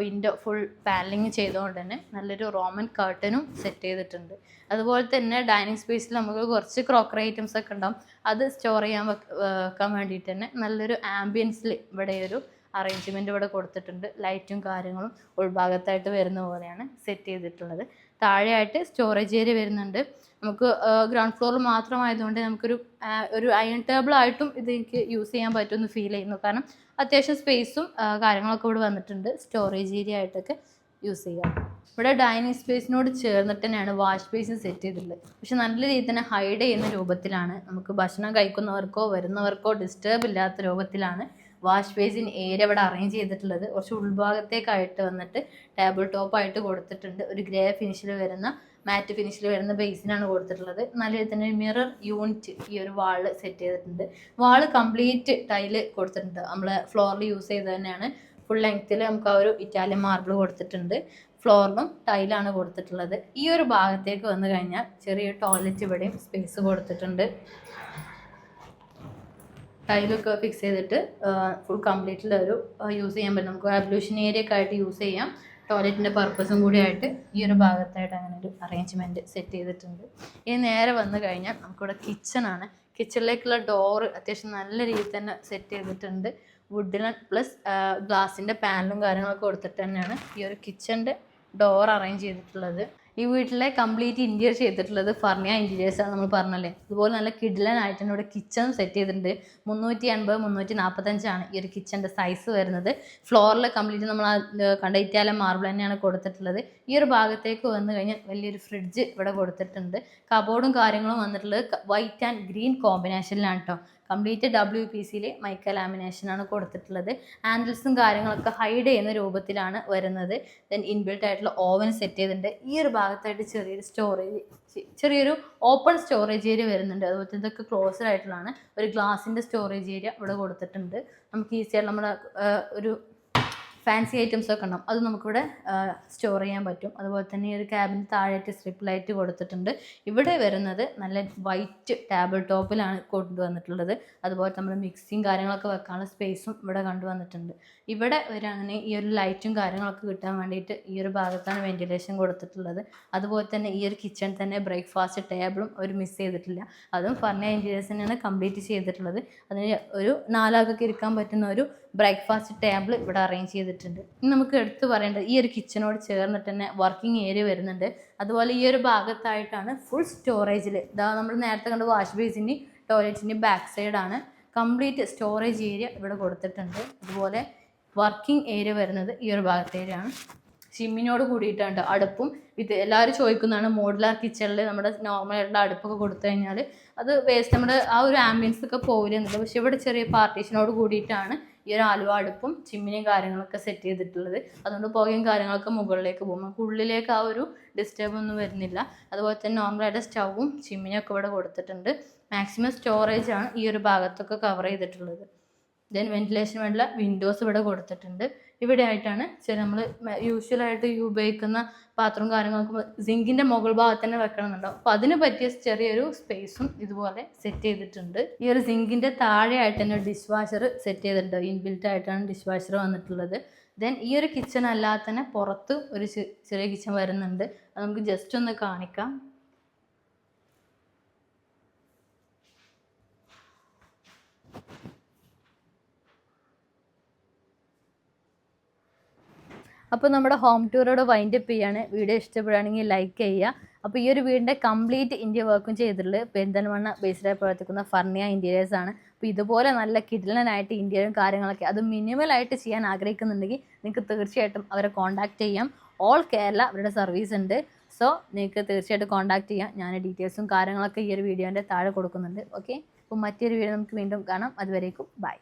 വിൻഡോ ഫുൾ പാനലിങ് ചെയ്തുകൊണ്ട് തന്നെ നല്ലൊരു റോമൻ കർട്ടനും സെറ്റ് ചെയ്തിട്ടുണ്ട്. അതുപോലെ തന്നെ ഡൈനിങ് സ്പേസിൽ നമുക്ക് കുറച്ച് ക്രോക്കറി ഐറ്റംസ് ഒക്കെ ഉണ്ടാവും. അത് സ്റ്റോർ ചെയ്യാൻ വെക്കാൻ വേണ്ടിയിട്ട് തന്നെ നല്ലൊരു ആംബിയൻസിൽ ഇവിടെ ഒരു അറേഞ്ച്മെന്റ് ഇവിടെ കൊടുത്തിട്ടുണ്ട്. ലൈറ്റും കാര്യങ്ങളും ഉൾഭാഗത്തായിട്ട് വരുന്ന പോലെയാണ് സെറ്റ് ചെയ്തിട്ടുള്ളത്. താഴെയായിട്ട് സ്റ്റോറേജ് ഏരിയ വരുന്നുണ്ട്. നമുക്ക് ഗ്രൗണ്ട് ഫ്ലോറിൽ മാത്രമായതുകൊണ്ട് നമുക്കൊരു ഒരു അയൺ ടേബിൾ ആയിട്ടും ഇത് എനിക്ക് യൂസ് ചെയ്യാൻ പറ്റുമെന്ന് ഫീൽ ചെയ്യുന്നു. കാരണം അത്യാവശ്യം സ്പേസും കാര്യങ്ങളൊക്കെ ഇവിടെ വന്നിട്ടുണ്ട്. സ്റ്റോറേജ് ഏരിയ ആയിട്ടൊക്കെ യൂസ് ചെയ്യാം. ഇവിടെ ഡൈനിങ് സ്പേസിനോട് ചേർന്നിട്ട് തന്നെയാണ് വാഷ് ബേസിൻ സെറ്റ് ചെയ്തിട്ടുള്ളത്. പക്ഷെ നല്ല രീതിയിൽ തന്നെ ഹൈഡ് ചെയ്യുന്ന രൂപത്തിലാണ്. നമുക്ക് ഭക്ഷണം കഴിക്കുന്നവർക്കോ വരുന്നവർക്കോ ഡിസ്റ്റർബ് ഇല്ലാത്ത രൂപത്തിലാണ് വാഷ് ബേസിൻ ഏരിയ ഇവിടെ അറേഞ്ച് ചെയ്തിട്ടുള്ളത്. കുറച്ച് ഉൾഭാഗത്തേക്കായിട്ട് വന്നിട്ട് ടേബിൾ ടോപ്പായിട്ട് കൊടുത്തിട്ടുണ്ട്. ഒരു ഗ്രേ ഫിനിഷിൽ വരുന്ന മാറ്റ് ഫിനിഷിൽ വരുന്ന ബേസിനാണ് കൊടുത്തിട്ടുള്ളത്. നല്ല തന്നെ മിറർ യൂണിറ്റ് ഈ ഒരു വാൾ സെറ്റ് ചെയ്തിട്ടുണ്ട്. വാൾ കംപ്ലീറ്റ് ടൈൽ കൊടുത്തിട്ടുണ്ട്. നമ്മൾ ഫ്ലോറിൽ യൂസ് ചെയ്ത് തന്നെയാണ്. ഫുൾ ലെങ്ത്തിൽ നമുക്ക് ആ ഒരു ഇറ്റാലിയൻ മാർബിൾ കൊടുത്തിട്ടുണ്ട്. ഫ്ലോറിലും ടൈലാണ് കൊടുത്തിട്ടുള്ളത്. ഈ ഒരു ഭാഗത്തേക്ക് വന്നു കഴിഞ്ഞാൽ ചെറിയ ടോയ്ലറ്റ് ഇവിടെയും സ്പേസ് കൊടുത്തിട്ടുണ്ട്. ടൈലൊക്കെ ഫിക്സ് ചെയ്തിട്ട് ഫുൾ കംപ്ലീറ്റിൽ ഒരു യൂസ് ചെയ്യാൻ പറ്റും. നമുക്ക് അബ്ലൂഷൻ ഏരിയ ഒക്കെ ആയിട്ട് യൂസ് ചെയ്യാം. ടോയ്ലറ്റിന്റെ പർപ്പസും കൂടി ആയിട്ട് ഈ ഒരു ഭാഗത്തായിട്ട് അങ്ങനെ ഒരു അറേഞ്ച്മെന്റ് സെറ്റ് ചെയ്തിട്ടുണ്ട്. ഇനി നേരെ വന്നു കഴിഞ്ഞാൽ നമുക്കിവിടെ കിച്ചണാണ് കിച്ചണിലേക്കുള്ള ഡോറ് അത്യാവശ്യം നല്ല രീതിയിൽ തന്നെ സെറ്റ് ചെയ്തിട്ടുണ്ട്. വുഡിൽ പ്ലസ് ഗ്ലാസിന്റെ പാനലും കാര്യങ്ങളൊക്കെ കൊടുത്തിട്ട് തന്നെയാണ് ഈ ഒരു കിച്ചന്റെ ഡോർ അറേഞ്ച് ചെയ്തിട്ടുള്ളത്. ഈ വീട്ടിലെ കംപ്ലീറ്റ് ഇന്റീരിയർ ചെയ്തിട്ടുള്ളത് ഫർണിയ ഇന്റീരിയേഴ്സ് ആണ് നമ്മൾ പറഞ്ഞല്ലേ. അതുപോലെ നല്ല കിഡിലനായിട്ട് തന്നെ ഇവിടെ കിച്ചൺ സെറ്റ് ചെയ്തിട്ടുണ്ട്. മുന്നൂറ്റി അൻപത് മുന്നൂറ്റി നാൽപ്പത്തഞ്ചാണ് ഈ ഒരു കിച്ചന്റെ സൈസ് വരുന്നത്. ഫ്ലോറിൽ കംപ്ലീറ്റ് നമ്മൾ കണ്ട ഇറ്റാലം മാർബിൾ തന്നെയാണ് കൊടുത്തിട്ടുള്ളത്. ഈ ഒരു ഭാഗത്തേക്ക് വന്ന് കഴിഞ്ഞാൽ വലിയൊരു ഫ്രിഡ്ജ് ഇവിടെ കൊടുത്തിട്ടുണ്ട്. കബോർഡും കാര്യങ്ങളും വന്നിട്ടുള്ളത് വൈറ്റ് ആൻഡ് ഗ്രീൻ കോമ്പിനേഷനിലാണ് കേട്ടോ കംപ്ലീറ്റ് ഡബ്ല്യു പി സിയിൽ മൈക്ക ലാമിനേഷനാണ് കൊടുത്തിട്ടുള്ളത്. ഹാൻഡിൽസും കാര്യങ്ങളൊക്കെ ഹൈഡ് ചെയ്യുന്ന രൂപത്തിലാണ് വരുന്നത്. ദെൻ ഇൻബിൽട്ട് ആയിട്ടുള്ള ഓവൻ സെറ്റ് ചെയ്തിട്ടുണ്ട്. ഈ ഒരു ഭാഗത്തായിട്ട് ചെറിയൊരു സ്റ്റോറേജ് ചെറിയൊരു ഓപ്പൺ സ്റ്റോറേജ് ഏരിയ വരുന്നുണ്ട്. അതുപോലെ തന്നെ ഇതൊക്കെ ക്ലോസ്ഡ് ആയിട്ടുള്ളതാണ്. ഒരു ഗ്ലാസിന്റെ സ്റ്റോറേജ് ഏരിയ ഇവിടെ കൊടുത്തിട്ടുണ്ട്. നമുക്ക് ഈസിയായിട്ട് നമ്മുടെ ഒരു ഫാൻസി ഐറ്റംസ് ഒക്കെ ഉണ്ടാവും. അത് നമുക്കിവിടെ സ്റ്റോർ ചെയ്യാൻ പറ്റും. അതുപോലെ തന്നെ ഈ ഒരു ക്യാബിന് താഴെയായിട്ട് സ്ട്രിപ്പ് ലൈറ്റ് കൊടുത്തിട്ടുണ്ട്. ഇവിടെ വരുന്നത് നല്ല വൈറ്റ് ടേബിൾ ടോപ്പിലാണ് കൊണ്ടുവന്നിട്ടുള്ളത്. അതുപോലെ നമ്മൾ മിക്സിയും കാര്യങ്ങളൊക്കെ വെക്കാനുള്ള സ്പേസും ഇവിടെ കൊണ്ടുവന്നിട്ടുണ്ട്. ഇവിടെ വരികയാണെങ്കിൽ ഈ ഒരു ലൈറ്റും കാര്യങ്ങളൊക്കെ കിട്ടാൻ വേണ്ടിയിട്ട് ഈ ഒരു ഭാഗത്താണ് വെന്റിലേഷൻ കൊടുത്തിട്ടുള്ളത്. അതുപോലെ തന്നെ ഈ ഒരു കിച്ചൺ തന്നെ ബ്രേക്ക്ഫാസ്റ്റ് ടേബിളും അവർ മിസ് ചെയ്തിട്ടില്ല. അതും ഫർണിയ ഇന്റീരിയേഴ്സ് തന്നെയാണ് കംപ്ലീറ്റ് ചെയ്തിട്ടുള്ളത്. അതിന് ഒരു നാലാൾക്കൊക്കെ ഇരിക്കാൻ പറ്റുന്ന ഒരു ബ്രേക്ക്ഫാസ്റ്റ് ടേബിൾ ഇവിടെ അറേഞ്ച് ചെയ്തിട്ടുണ്ട്. ഇനി നമുക്ക് എടുത്തു പറയേണ്ടത് ഈ ഒരു കിച്ചണോട് ചേർന്നിട്ട് തന്നെ വർക്കിംഗ് ഏരിയ വരുന്നുണ്ട്. അതുപോലെ ഈ ഒരു ഭാഗത്തായിട്ടാണ് ഫുൾ സ്റ്റോറേജിൽ ഇതാ നമ്മൾ നേരത്തെ കണ്ട വാഷ് ബേസിന്റെ ടോയ്ലറ്റിന്റെ ബാക്ക് സൈഡാണ് കംപ്ലീറ്റ് സ്റ്റോറേജ് ഏരിയ ഇവിടെ കൊടുത്തിട്ടുണ്ട്. അതുപോലെ വർക്കിംഗ് ഏരിയ വരുന്നത് ഈ ഒരു ഭാഗത്തേരിയാണ് ഷിമ്മിനോട് കൂടിയിട്ടുണ്ട് അടുപ്പും ഇത് എല്ലാവരും ചോദിക്കുന്നതാണ് മോഡുലാർ കിച്ചണിൽ നമ്മുടെ നോർമലായിട്ടുള്ള അടുപ്പൊക്കെ കൊടുത്തു കഴിഞ്ഞാൽ അത് വേസ്റ്റ് നമ്മുടെ ആ ഒരു ആംബിയൻസ് ഒക്കെ പോവില്ല എന്നുള്ളത്. പക്ഷേ ഇവിടെ ചെറിയ പാർട്ടീഷനോട് കൂടിയിട്ടാണ് ഈ ഒരു ആലുവ അടുപ്പും ചിമ്മിനെയും കാര്യങ്ങളൊക്കെ സെറ്റ് ചെയ്തിട്ടുള്ളത്. അതുകൊണ്ട് പുകയും കാര്യങ്ങളൊക്കെ മുകളിലേക്ക് പോകും. നമുക്ക് ഉള്ളിലേക്ക് ആ ഒരു ഡിസ്റ്റർബ് ഒന്നും വരുന്നില്ല. അതുപോലെ തന്നെ നോർമലായിട്ട് സ്റ്റൗവും ചിമ്മിനിയൊക്കെ ഇവിടെ കൊടുത്തിട്ടുണ്ട്. മാക്സിമം സ്റ്റോറേജ് ആണ് ഈ ഒരു ഭാഗത്തൊക്കെ കവർ ചെയ്തിട്ടുള്ളത്. ദെൻ വെന്റിലേഷൻ വേണ്ടിയുള്ള വിൻഡോസ് ഇവിടെ കൊടുത്തിട്ടുണ്ട്. ഇവിടെ ആയിട്ടാണ് നമ്മൾ യൂഷ്വലായിട്ട് ഉപയോഗിക്കുന്ന പാത്രവും കാര്യങ്ങളൊക്കെ സിങ്കിന്റെ മുകൾ ഭാഗത്ത് തന്നെ വെക്കണമെന്നുണ്ടാവും അപ്പോൾ അതിന് പറ്റിയ ചെറിയൊരു സ്പേസും ഇതുപോലെ സെറ്റ് ചെയ്തിട്ടുണ്ട്. ഈ ഒരു സിങ്കിന്റെ താഴെയായിട്ട് തന്നെ ഡിഷ് വാഷർ സെറ്റ് ചെയ്തിട്ടുണ്ട്. ഇൻബിൽറ്റ് ആയിട്ടാണ് ഡിഷ് വാഷർ വന്നിട്ടുള്ളത്. ദെൻ ഈ ഒരു കിച്ചൺ അല്ലാതെ തന്നെ പുറത്ത് ഒരു ചെറിയ കിച്ചൺ വരുന്നുണ്ട്. അത് നമുക്ക് ജസ്റ്റ് ഒന്ന് കാണിക്കാം. അപ്പോൾ നമ്മുടെ ഹോം ടൂറോട് വൈൻഡ് അപ്പ് ചെയ്യാണ്. വീഡിയോ ഇഷ്ടപ്പെടുകയാണെങ്കിൽ ലൈക്ക് ചെയ്യുക. അപ്പോൾ ഈ ഒരു വീടിന്റെ കംപ്ലീറ്റ് ഇന്ത്യ വർക്കും ചെയ്തിട്ടുള്ളത് പെരിന്തൽമണ്ണ ബേസ്ഡായി പ്രവർത്തിക്കുന്ന ഫർണിയ ഇന്റീരിയേഴ്സ് ആണ്. അപ്പോൾ ഇതുപോലെ നല്ല കിടിലനായിട്ട് ഇന്ത്യയിലും കാര്യങ്ങളൊക്കെ അത് മിനിമലായിട്ട് ചെയ്യാൻ ആഗ്രഹിക്കുന്നുണ്ടെങ്കിൽ നിങ്ങൾക്ക് തീർച്ചയായിട്ടും അവരെ കോൺടാക്ട് ചെയ്യാം. ഓൾ കേരള അവരുടെ സർവീസ് ഉണ്ട്. സോ നിങ്ങൾക്ക് തീർച്ചയായിട്ടും കോൺടാക്ട് ചെയ്യാം. ഞാൻ ഡീറ്റെയിൽസും കാര്യങ്ങളൊക്കെ ഈ ഒരു വീഡിയോന്റെ താഴെ കൊടുക്കുന്നുണ്ട്. ഓക്കെ അപ്പോൾ മറ്റൊരു വീഡിയോ നമുക്ക് വീണ്ടും കാണാം. അതുവരേക്കും ബൈ